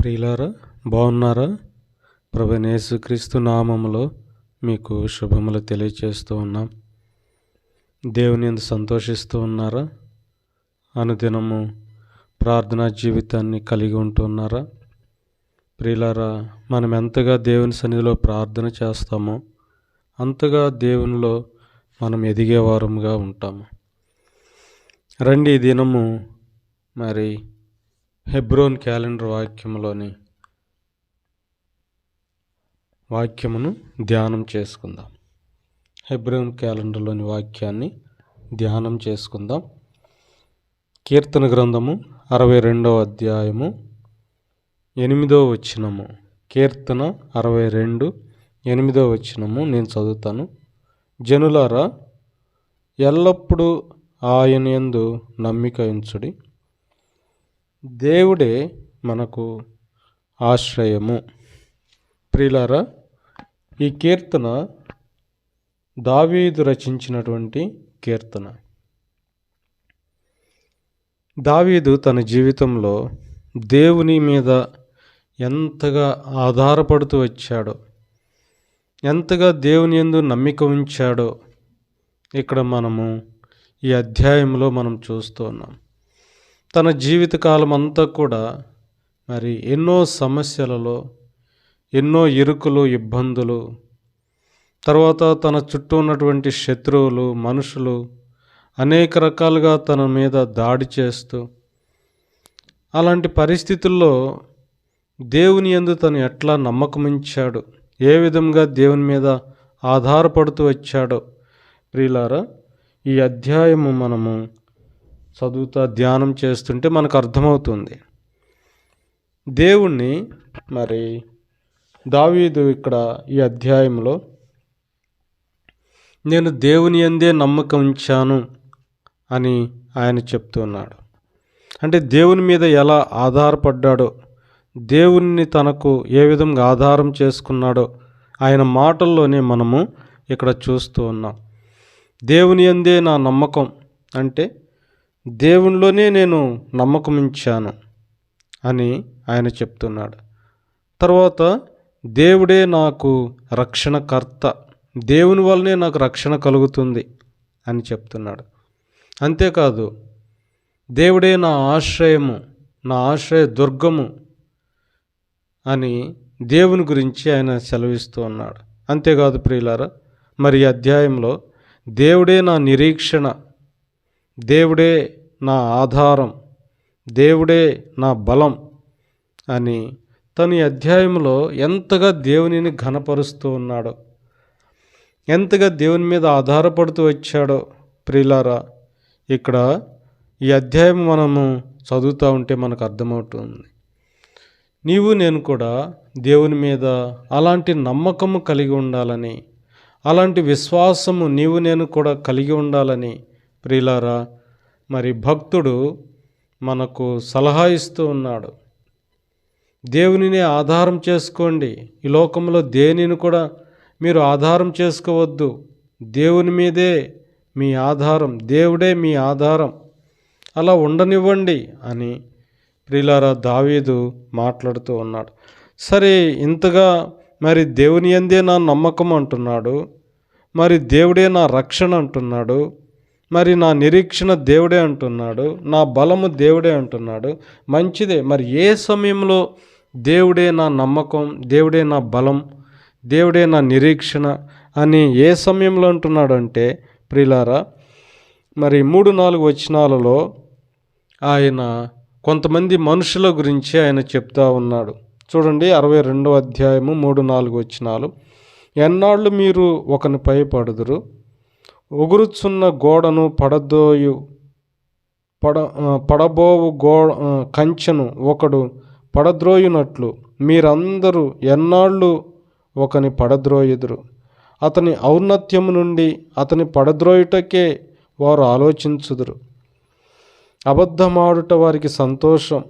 ప్రియులారా బాగున్నారా? ప్రభనేసుక్రీస్తు నామములో మీకు శుభములు తెలియచేస్తూ ఉన్నాం. దేవుని ఎందు సంతోషిస్తూ ఉన్నారా? అనుదినము ప్రార్థనా జీవితాన్ని కలిగి ఉంటున్నారా ప్రియులారా మనం ఎంతగా దేవుని సన్నిధిలో ప్రార్థన చేస్తామో అంతగా దేవునిలో మనం ఎదిగేవారముగా ఉంటాము. రండి దినము మరి హెబ్రోన్ క్యాలెండర్ వాక్యంలోని వాక్యమును ధ్యానం చేసుకుందాం. హెబ్రోన్ క్యాలెండర్లోని వాక్యాన్ని ధ్యానం చేసుకుందాం. కీర్తన గ్రంథము అరవై రెండవ అధ్యాయము ఎనిమిదో వచనము. కీర్తన అరవై రెండు ఎనిమిదో వచనము నేను చదువుతాను. జనులారా ఎల్లప్పుడూ ఆయన యందు నమ్మిక ఉంచుడి. దేవుడే మనకు ఆశ్రయము. ప్రియులారా ఈ కీర్తన దావీదు రచించినటువంటి కీర్తన. దావీదు తన జీవితంలో దేవుని మీద ఎంతగా ఆధారపడుతూ వచ్చాడో ఎంతగా దేవుని ఎందు నమ్మిక ఉంచాడో ఇక్కడ మనము ఈ అధ్యాయంలో మనం చూస్తూ ఉన్నాం. తన జీవితకాలం అంతా కూడా మరి ఎన్నో సమస్యలలో ఎన్నో ఇరుకులు ఇబ్బందులు తర్వాత తన చుట్టూ ఉన్నటువంటి శత్రువులు మనుషులు అనేక రకాలుగా తన మీద దాడి చేస్తూ అలాంటి పరిస్థితుల్లో దేవుని ఎందు తను ఎట్లా నమ్మకమించాడు? ఏ విధంగా దేవుని మీద ఆధారపడుతూ వచ్చాడో ప్రియులారా ఈ అధ్యాయము మనము చదువుతా ధ్యానం చేస్తుంటే మనకు అర్థమవుతుంది. దేవుణ్ణి మరి దావీదు ఇక్కడ ఈ అధ్యాయంలో నేను దేవుని ఎందే నమ్మకం ఉంచాను అని ఆయన చెప్తున్నాడు. అంటే దేవుని మీద ఎలా ఆధారపడ్డాడో దేవుణ్ణి తనకు ఏ విధంగా ఆధారం చేసుకున్నాడో ఆయన మాటల్లోనే మనము ఇక్కడ చూస్తూ ఉన్నాం. దేవుని ఎందే నా నమ్మకం అంటే దేవునిలోనే నేను నమ్మకమించాను అని ఆయన చెప్తున్నాడు. తర్వాత దేవుడే నాకు రక్షణకర్త దేవుని వల్లనే నాకు రక్షణ కలుగుతుంది అని చెప్తున్నాడు. అంతేకాదు దేవుడే నా ఆశ్రయము నా ఆశ్రయ దుర్గము అని దేవుని గురించి ఆయన సెలవిస్తూ ఉన్నాడు. అంతేకాదు ప్రియులారా మరి అధ్యాయంలో దేవుడే నా నిరీక్షణ దేవుడే నా ఆధారం దేవుడే నా బలం అని తను ఈ అధ్యాయంలో ఎంతగా దేవునిని ఘనపరుస్తూ ఉన్నాడో ఎంతగా దేవుని మీద ఆధారపడుతూ వచ్చాడో ప్రియులారా ఇక్కడ ఈ అధ్యాయం మనము చదువుతూ ఉంటే మనకు అర్థమవుతుంది. నీవు నేను కూడా దేవుని మీద అలాంటి నమ్మకము కలిగి ఉండాలని అలాంటి విశ్వాసము నీవు నేను కూడా కలిగి ఉండాలని ప్రియులారా మరి భక్తుడు మనకు సలహా ఇస్తూ ఉన్నాడు. దేవునినే ఆధారం చేసుకోండి. ఈ లోకంలో దేనిని కూడా మీరు ఆధారం చేసుకోవద్దు. దేవుని మీదే మీ ఆధారం దేవుడే మీ ఆధారం. అలా ఉండనివ్వండి అని ప్రిలారా దావీదు మాట్లాడుతూ ఉన్నాడు. సరే ఇంతగా మరి దేవుని ఎందే నా నమ్మకం అంటున్నాడు. మరి దేవుడే నా రక్షణ అంటున్నాడు. మరి నా నిరీక్షణ దేవుడే అంటున్నాడు నా బలము దేవుడే అంటున్నాడు మంచిదే. మరి ఏ సమయంలో దేవుడే నా నమ్మకం దేవుడే నా బలం దేవుడే నా నిరీక్షణ అని ఏ సమయంలో అంటున్నాడు అంటే ప్రిలారా మరి మూడు నాలుగు వచనాలలో ఆయన కొంతమంది మనుషుల గురించి ఆయన చెప్తా ఉన్నాడు. చూడండి అరవై రెండో అధ్యాయము మూడు నాలుగు వచనాలు. ఎన్నాళ్ళు మీరు ఒకని పడుదురు ఒగురుచున్న గోడను పడదోయు పడ పడబోవు గో కంచెను ఒకడు పడద్రోయునట్లు. మీరందరూ ఎన్నాళ్ళు ఒకని పడద్రోయుదురు? అతని ఔన్నత్యము నుండి అతని పడద్రోయుటకే వారు ఆలోచించుదురు. అబద్ధమాడుట వారికి సంతోషం.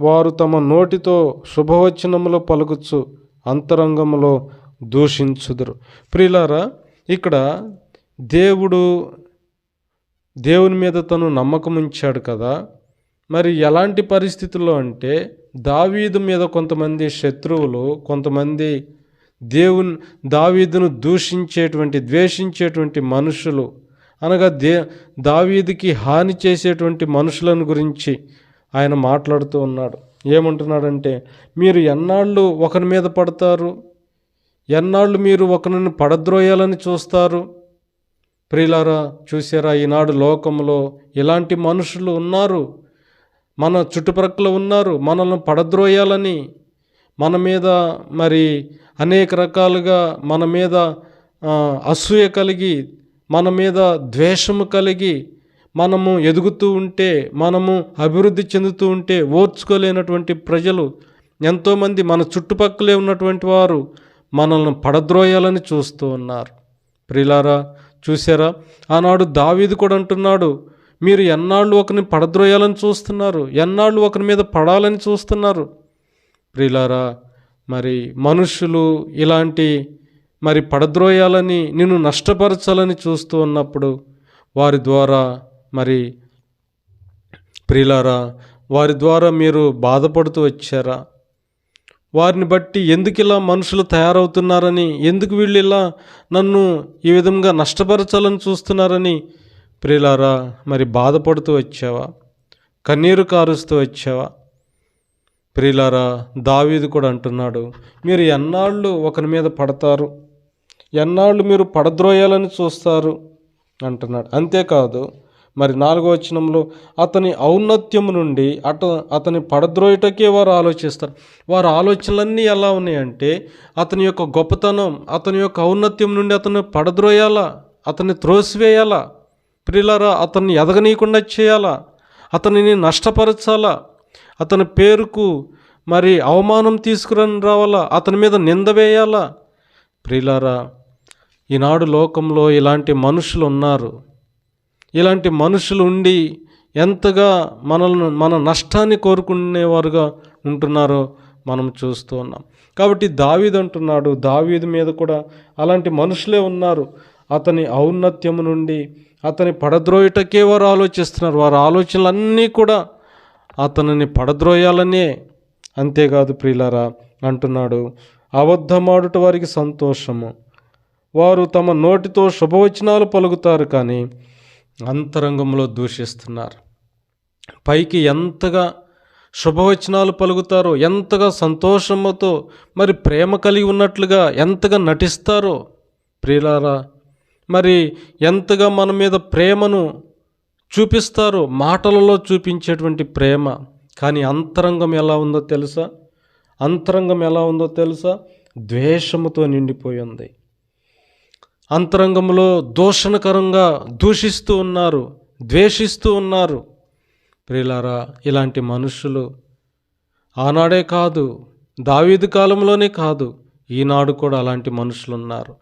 వారు తమ నోటితో శుభవచనములో పలుకుచు అంతరంగములో దూషించుదురు. ప్రియులారా ఇక్కడ దేవుడు దేవుని మీద తను నమ్మకం ఉంచాడు కదా. మరి ఎలాంటి పరిస్థితుల్లో అంటే దావీదు మీద కొంతమంది శత్రువులు కొంతమంది దేవుని దావీదును దూషించేటువంటి ద్వేషించేటువంటి మనుషులు అనగా దే దావీదుకి హాని చేసేటువంటి మనుషులను గురించి ఆయన మాట్లాడుతూ ఉన్నాడు. ఏమంటున్నాడంటే మీరు ఎన్నాళ్ళు ఒకరి మీద పడతారు? ఎన్నాళ్ళు మీరు ఒకరిని పడద్రోయాలని చూస్తారు? ప్రియులారా చూసారా ఈనాడు లోకంలో ఇలాంటి మనుషులు ఉన్నారు. మన చుట్టుప్రక్కల ఉన్నారు. మనల్ని పడద్రోయాలని మన మీద మరి అనేక రకాలుగా మన మీద అసూయ కలిగి మన మీద ద్వేషము కలిగి మనము ఎదుగుతూ ఉంటే మనము అభివృద్ధి చెందుతూ ఉంటే ఓర్చుకోలేనటువంటి ప్రజలు ఎంతోమంది మన చుట్టుపక్కలే ఉన్నటువంటి వారు మనల్ని పడద్రోయాలని చూస్తూ ఉన్నారు. ప్రిలారా చూసారా ఆనాడు దావీదు కూడా అంటున్నాడు మీరు ఎన్నాళ్ళు ఒకరిని పడద్రోయాలని చూస్తున్నారు? ఎన్నాళ్ళు ఒకరి మీద పడాలని చూస్తున్నారు? ప్రిలారా మరి మనుషులు ఇలాంటి మరి పడద్రోయాలని నిన్ను నష్టపరచాలని చూస్తూ ఉన్నప్పుడు వారి ద్వారా మరి ప్రిలారా వారి ద్వారా మీరు బాధపడుతూ వచ్చారా? వారిని బట్టి ఎందుకు ఇలా మనుషులు తయారవుతున్నారని ఎందుకు వీళ్ళు ఇలా నన్ను ఈ విధంగా నష్టపరచాలని చూస్తున్నారని? ప్రియులారా మరి బాధపడుతూ వచ్చావా? కన్నీరు కారుస్తూ వచ్చావా? ప్రియులారా దావీదు కూడా అంటున్నాడు మీరు ఎన్నాళ్ళు ఒకరి మీద పడతారు? ఎన్నాళ్ళు మీరు పడద్రోయాలని చూస్తారు? అంటున్నాడు. అంతేకాదు మరి నాలుగో వచనంలో అతని ఔన్నత్యము నుండి అట అతని పడద్రోయటకే వారు ఆలోచిస్తారు. వారి ఆలోచనలన్నీ ఎలా ఉన్నాయంటే అతని యొక్క గొప్పతనం అతని యొక్క ఔన్నత్యం నుండి అతను పడద్రోయాలా? అతన్ని త్రోసివేయాలా? ప్రిలరా అతన్ని ఎదగనీయకుండా చేయాలా? అతనిని నష్టపరచాలా? అతని పేరుకు మరి అవమానం తీసుకురని రావాలా? అతని మీద నింద వేయాలా? ప్రిలారా ఈనాడు లోకంలో ఇలాంటి మనుషులు ఉన్నారు. ఇలాంటి మనుషులు ఉండి ఎంతగా మనల్ని మన నష్టాన్ని కోరుకునేవారుగా ఉంటున్నారో మనం చూస్తూ ఉన్నాం. కాబట్టి దావీదు అంటున్నాడు దావీదు మీద కూడా అలాంటి మనుషులే ఉన్నారు. అతని ఔన్నత్యము నుండి అతని పడద్రోయటకే వారు ఆలోచిస్తున్నారు. వారి ఆలోచనలన్నీ కూడా అతనిని పడద్రోయాలనే అంతేకాదు ప్రియులారా అంటున్నాడు. అబద్ధమాడుట వారికి సంతోషము. వారు తమ నోటితో శుభవచనాలు పలుకుతారు కానీ అంతరంగంలో దూషిస్తున్నారు. పైకి ఎంతగా శుభవచనాలు పలుకుతారో ఎంతగా సంతోషముతో మరి ప్రేమ కలిగి ఉన్నట్లుగా ఎంతగా నటిస్తారో ప్రియులారా మరి ఎంతగా మన మీద ప్రేమను చూపిస్తారో మాటలలో చూపించేటువంటి ప్రేమ. కానీ అంతరంగం ఎలా ఉందో తెలుసా? అంతరంగం ఎలా ఉందో తెలుసా? ద్వేషముతో నిండిపోయి ఉంది. అంతరంగంలో దూషణకరంగా దూషిస్తూ ఉన్నారు ద్వేషిస్తూ ఉన్నారు. ప్రియులారా ఇలాంటి మనుషులు ఆనాడే కాదు దావీదు కాలంలోనే కాదు ఈనాడు కూడా అలాంటి మనుషులు ఉన్నారు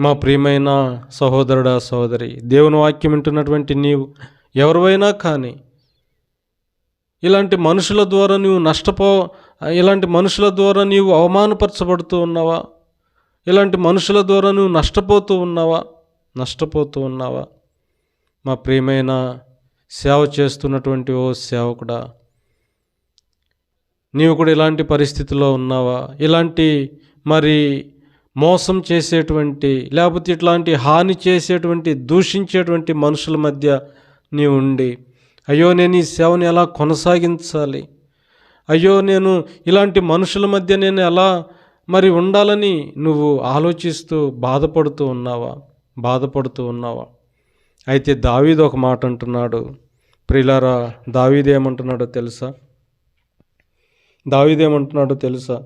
మా ప్రియమైన సహోదరుడా సహోదరి దేవుని వాక్యం వింటున్నటువంటి నీవు ఎవరివైనా కానీ ఇలాంటి మనుషుల ద్వారా నీవు నష్టపో ఇలాంటి మనుషుల ద్వారా నీవు అవమానపరచబడుతూ ఉన్నావా? ఇలాంటి మనుషుల ద్వారా నువ్వు నష్టపోతూ ఉన్నావా? నష్టపోతూ ఉన్నావా? మా ప్రియమైన సేవ చేస్తున్నటువంటి ఓ సేవకుడా నీవు కూడా ఇలాంటి పరిస్థితిలో ఉన్నావా? ఇలాంటి మరి మోసం చేసేటువంటి లేకపోతే ఇట్లాంటి హాని చేసేటువంటి దూషించేటువంటి మనుషుల మధ్య నీవు ఉండి అయ్యో నేను ఈ సేవను ఎలా కొనసాగించాలి? అయ్యో నేను ఇలాంటి మనుషుల మధ్య నేను ఎలా మరి ఉండాలని నువ్వు ఆలోచిస్తూ బాధపడుతూ ఉన్నావా? బాధపడుతూ ఉన్నావా? అయితే దావీదు ఒక మాట అంటున్నాడు. ప్రిలారా దావీదు ఏమంటున్నాడో తెలుసా? దావీదు ఏమంటున్నాడో తెలుసా?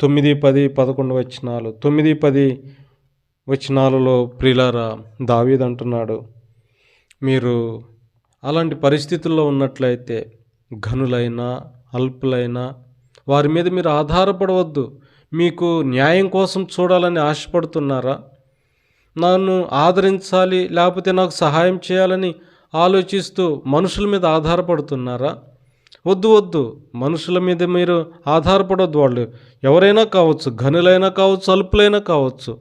తొమ్మిది పది పదకొండు వచనాలు. తొమ్మిది పది వచనాలలో ప్రిలారా దావీదు అంటున్నాడు మీరు అలాంటి పరిస్థితుల్లో ఉన్నట్లయితే ఘనులైనా అల్పులైనా వారి మీద మీరు ఆధారపడవద్దు. మీకు న్యాయం కోసం చూడాలని ఆశపడుతున్నారా? నన్ను ఆదరించాలి లేకపోతే నాకు సహాయం చేయాలని ఆలోచిస్తూ మనుషుల మీద ఆధారపడుతున్నారా? వద్దు వద్దు. మనుషుల మీద మీరు ఆధారపడవద్దు వాళ్ళు. ఎవరైనా కావచ్చు ఘనులైనా కావచ్చు అల్పులైనా కావచ్చు.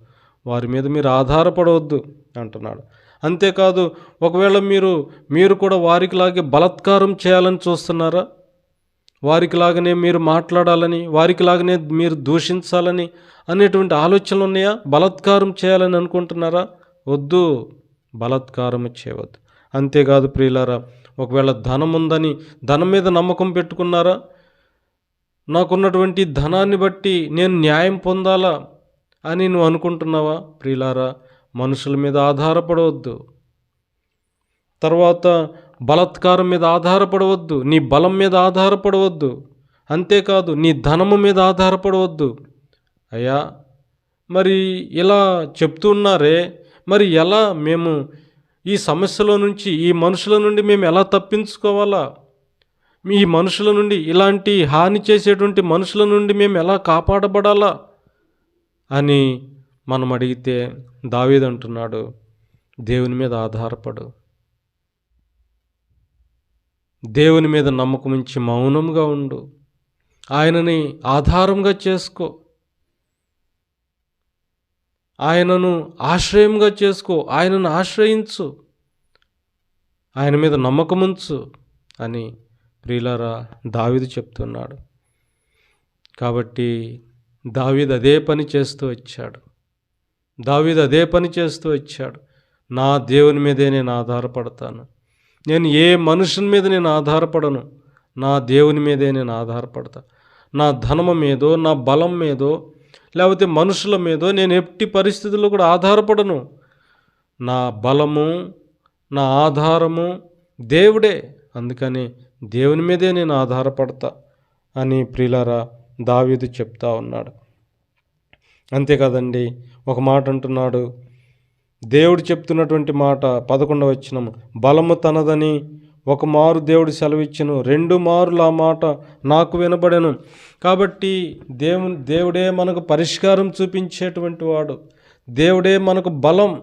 వారి మీద మీరు ఆధారపడవద్దు అంటున్నాడు. అంతేకాదు ఒకవేళ మీరు మీరు కూడా వారికిలాగే బలత్కారం చేయాలని చూస్తున్నారా? వారికిలాగానే మీరు మాట్లాడాలని వారికిలాగానే మీరు దూషించాలని అనేటువంటి ఆలోచనలు ఉన్నాయా? బలత్కారం చేయాలని అనుకుంటున్నారా? వద్దు బలత్కారం చేయవద్దు. అంతేకాదు ప్రియులారా ఒకవేళ ధనం ఉందని ధనం మీద నమ్మకం పెట్టుకున్నారా? నాకున్నటువంటి ధనాన్ని బట్టి నేను న్యాయం పొందాలా అని నువ్వు అనుకుంటున్నావా? ప్రియులారా మనుషుల మీద ఆధారపడవద్దు. తర్వాత బలత్కారం మీద ఆధారపడవద్దు నీ బలం మీద ఆధారపడవద్దు. అంతేకాదు నీ ధనము మీద ఆధారపడవద్దు. అయ్యా మరి ఇలా చెప్తున్నారే మరి ఎలా మేము ఈ సమస్యలో నుంచి ఈ మనుషుల నుండి మేము ఎలా తప్పించుకోవాలా? ఈ మనుషుల నుండి ఇలాంటి హాని చేసేటువంటి మనుషుల నుండి మేము ఎలా కాపాడబడాలా? అని మనం అడిగితే దావీదంటున్నాడు దేవుని మీద ఆధారపడు. దేవుని మీద నమ్మకం ఉంచి మౌనంగా ఉండు. ఆయనని ఆధారంగా చేసుకో. ఆయనను ఆశ్రయంగా చేసుకో. ఆయనను ఆశ్రయించు. ఆయన మీద నమ్మకముంచు అని ప్రియులారా దావిదు చెప్తున్నాడు. కాబట్టి దావీదు అదే పని చేస్తూ వచ్చాడు. దావీదు అదే పని చేస్తూ వచ్చాడు. నా దేవుని మీదే నేను ఆధారపడతాను. నేను ఏ మనుషుని మీద నేను ఆధారపడను నా దేవుని మీదే నేను ఆధారపడతా. నా ధనము మీదో నా బలం మీదో లేకపోతే మనుషుల మీదో నేను ఎట్టి పరిస్థితుల్లో కూడా ఆధారపడను. నా బలము నా ఆధారము దేవుడే అందుకని దేవుని మీదే నేను ఆధారపడతా అని ప్రియులారా దావీదు చెప్తా ఉన్నాడు. అంతేకాదండి ఒక మాట అంటున్నాడు దేవుడు చెప్తున్నటువంటి మాట పదకొండవ వచ్చినము బలము తనదని ఒక మారు దేవుడు సెలవిచ్చును. రెండు మారులు ఆ మాట నాకు వినబడెను. కాబట్టి దేవుని దేవుడే మనకు పరిష్కారం చూపించేటువంటి వాడు. దేవుడే మనకు బలం.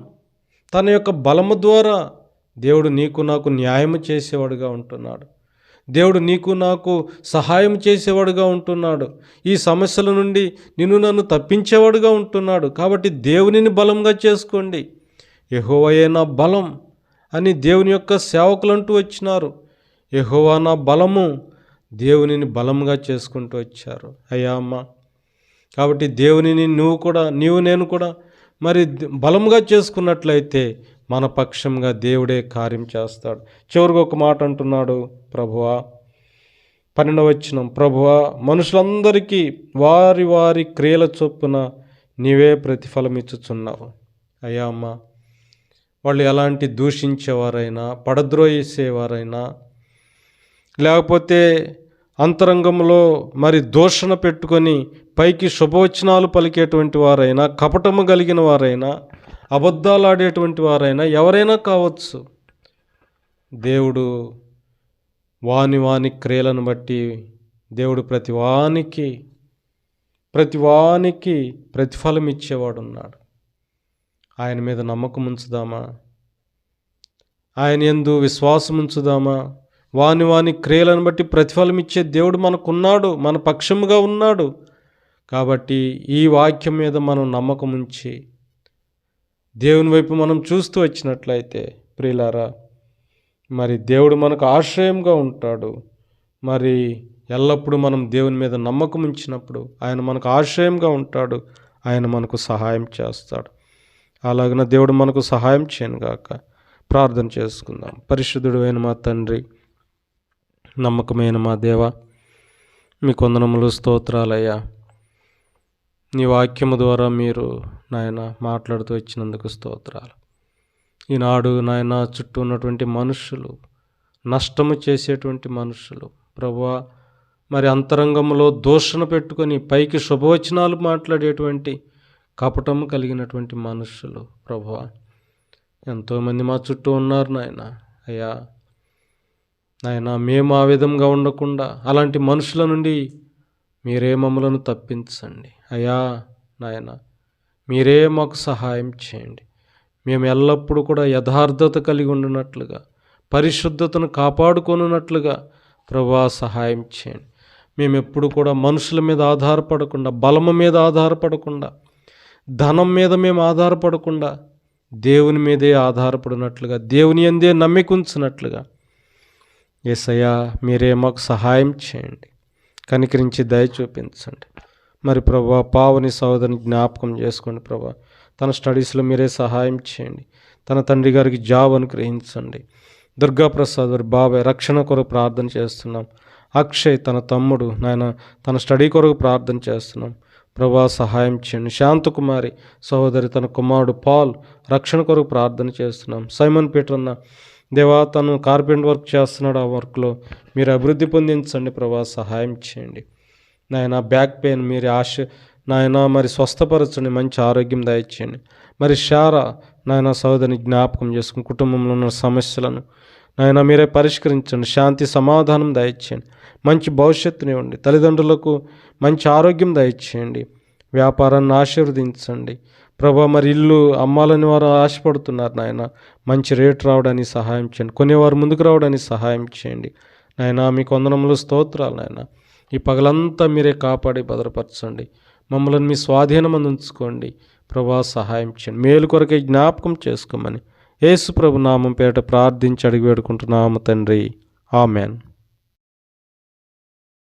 తన యొక్క బలము ద్వారా దేవుడు నీకు నాకు న్యాయం చేసేవాడుగా ఉంటున్నాడు. దేవుడు నీకు నాకు సహాయం చేసేవాడుగా ఉంటున్నాడు. ఈ సమస్యల నుండి నిన్ను నన్ను తప్పించేవాడుగా ఉంటున్నాడు. కాబట్టి దేవునిని బలంగా చేసుకోండి. యహోవయే నా బలం అని దేవుని యొక్క సేవకులంటూ వచ్చినారు. యహోవా నా బలము దేవునిని బలంగా చేసుకుంటూ వచ్చారు. అయ్యా అమ్మ. కాబట్టి దేవునిని నువ్వు కూడా నీవు నేను కూడా మరి బలంగా చేసుకున్నట్లయితే మన పక్షంగా దేవుడే కార్యం చేస్తాడు. చివరికి ఒక మాట అంటున్నాడు ప్రభువా. పన్నెండవచనం ప్రభువా మనుషులందరికీ వారి వారి క్రియల చొప్పున నీవే ప్రతిఫలం ఇచ్చుచున్నావు అయ్యా అమ్మ. వాళ్ళు ఎలాంటి దూషించేవారైనా పడద్రోయేసేవారైనా లేకపోతే అంతరంగంలో మరి దూషణ పెట్టుకొని పైకి శుభవచనాలు పలికేటువంటి వారైనా కపటము కలిగిన వారైనా అబద్ధాలు ఆడేటువంటి వారైనా ఎవరైనా కావచ్చు. దేవుడు వాని వాని క్రియలను బట్టి దేవుడు ప్రతి వానికి ప్రతి వానికి ప్రతిఫలం ఇచ్చేవాడున్నాడు ఆయన మీద నమ్మకం ఉంచుదామా? ఆయన ఎందు విశ్వాసం ఉంచుదామా? వాని వాని క్రియలను బట్టి ప్రతిఫలం ఇచ్చే దేవుడు మనకున్నాడు మన పక్షముగా ఉన్నాడు. కాబట్టి ఈ వాక్యం మీద మనం నమ్మకం ఉంచి దేవుని వైపు మనం చూస్తూ వచ్చినట్లయితే ప్రియులారా మరి దేవుడు మనకు ఆశ్రయంగా ఉంటాడు. మరి ఎల్లప్పుడూ మనం దేవుని మీద నమ్మకం ఉంచినప్పుడు ఆయన మనకు ఆశ్రయంగా ఉంటాడు ఆయన మనకు సహాయం చేస్తాడు. అలాగిన దేవుడు మనకు సహాయం చేయను గాక. ప్రార్థన చేసుకుందాం. పరిశుద్ధుడు అయిన మా తండ్రి నమ్మకమైన మా దేవ మీ కొందనములు స్తోత్రాలయ్యా. నీ వాక్యము ద్వారా మీరు నాయన మాట్లాడుతూ వచ్చినందుకు స్తోత్రాలు. ఈనాడు నాయన చుట్టూ ఉన్నటువంటి మనుషులు నష్టము చేసేటువంటి మనుషులు ప్రభువా మరి అంతరంగంలో దూషణ పెట్టుకొని పైకి శుభవచనాలు మాట్లాడేటువంటి కపటము కలిగినటువంటి మనుషులు ప్రభువా ఎంతోమంది మా చుట్టూ ఉన్నారు నాయన. అయ్యా నాయన మేము ఆ విధంగా ఉండకుండా అలాంటి మనుషుల నుండి మీరే మమ్మలను తప్పించండి. అయ్యా నాయన మీరే మాకు సహాయం చేయండి. మేము ఎల్లప్పుడూ కూడా యథార్థత కలిగి ఉండినట్లుగా పరిశుద్ధతను కాపాడుకొనున్నట్లుగా ప్రభా సహాయం చేయండి. మేము ఎప్పుడు కూడా మనుషుల మీద ఆధారపడకుండా బలము మీద ఆధారపడకుండా ధనం మీద మేము ఆధారపడకుండా దేవుని మీదే ఆధారపడినట్లుగా దేవుని అందే నమ్మికుంచినట్లుగా ఏసయ్యా మీరే మాకు సహాయం చేయండి. కనికరించి దయ చూపించండి. మరి ప్రభా పావని సోదరిని జ్ఞాపకం చేసుకోండి ప్రభా. తన స్టడీస్లో మీరే సహాయం చేయండి. తన తండ్రి గారికి జాబ్ అనుగ్రహించండి. దుర్గాప్రసాద్ వారి బాబాయ్ రక్షణ కొరకు ప్రార్థన చేస్తున్నాం. అక్షయ్ తన తమ్ముడు నాయన తన స్టడీ కొరకు ప్రార్థన చేస్తున్నాం. ప్రభా సహాయం చేయండి. శాంతకుమారి సహోదరి తన కుమారుడు పాల్ రక్షణ కొరకు ప్రార్థన చేస్తున్నాం. సైమన్ పీటర్ అన్న దేవా తను కార్పెంట్ వర్క్ చేస్తున్నాడు ఆ వర్క్లో. మీరు అభివృద్ధి పొందించండి ప్రభా సహాయం చేయండి. నాయన బ్యాక్ పెయిన్ మీరు ఆశ నాయన మరి స్వస్థపరచండి మంచి ఆరోగ్యం దయచేయండి. మరి షారా నాయన సోదరిని జ్ఞాపకం చేసుకుని కుటుంబంలో ఉన్న సమస్యలను నాయన మీరే పరిష్కరించండి. శాంతి సమాధానం దయచేయండి. మంచి భవిష్యత్తునివ్వండి తల్లిదండ్రులకు మంచి ఆరోగ్యం దయచేయండి. వ్యాపారాన్ని ఆశీర్వదించండి. ప్రభా మరి ఇల్లు అమ్మాలని వారు ఆశపడుతున్నారు నాయన. మంచి రేటు రావడానికి సహాయం చేయండి. కొనేవారు ముందుకు రావడానికి సహాయం చేయండి. నాయన మీ కొందనములు స్తోత్రాలు నాయన. ఈ పగలంతా మీరే కాపాడి భద్రపరచండి. మమ్మల్ని మీ స్వాధీనం ఉంచుకోండి. ప్రభా సహాయం చేయండి. మేలు కొరకే జ్ఞాపకం చేసుకోమని. యేసు ప్రభు నామం పేట ప్రార్థించి అడిగి వేడుకుంటున్నాము తండ్రి. ఆమెన్.